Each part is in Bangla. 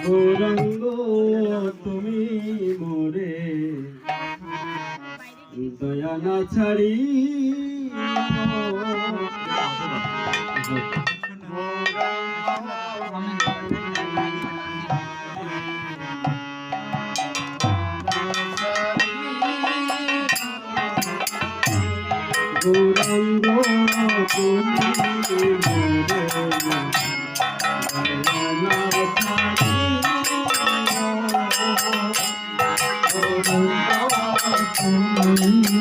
গৌরাঙ্গ তুমি মোরে। দয়া না ছাড়ি। গৌরাঙ্গ তুমি মোরে।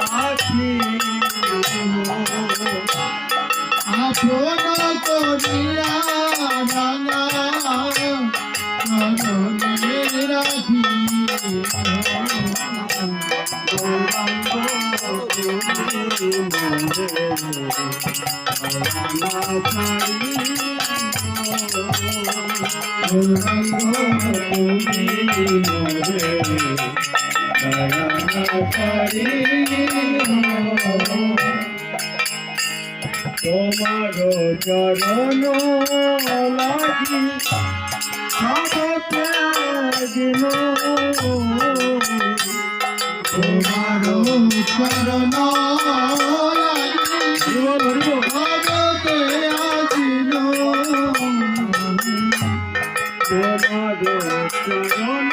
রানা আপন করিয়া রানা চরণে রাখি তোমার চরণ লাগি সবতে দিন তোমার চরণ তোমার চরণ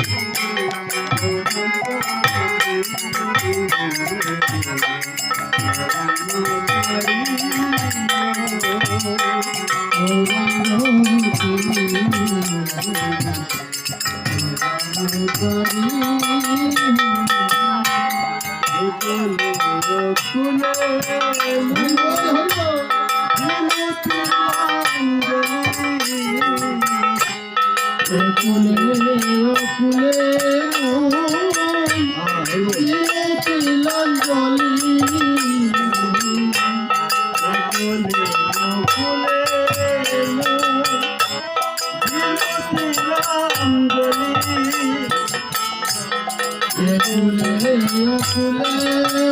হরিব ভগতে আজিল শীতল চরণ পাইয়া শীতল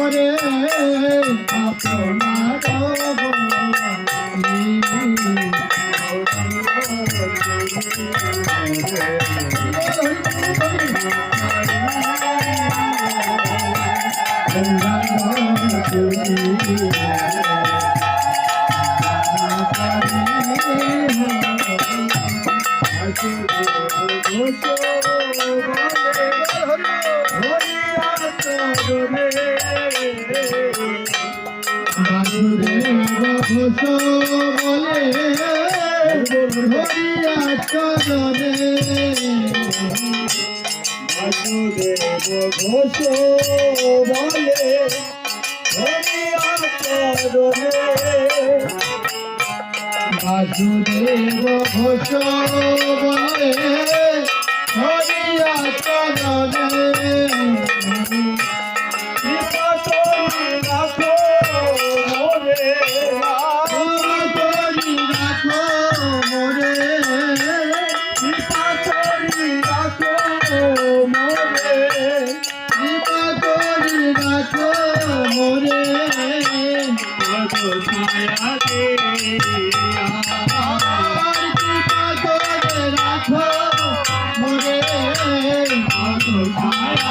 মোরে আপনার চরণে বাসুদেব ঘোষ বলে হরিয়া চরণে মোরে কৃপা করে রাখো মোরে পদ ছায়া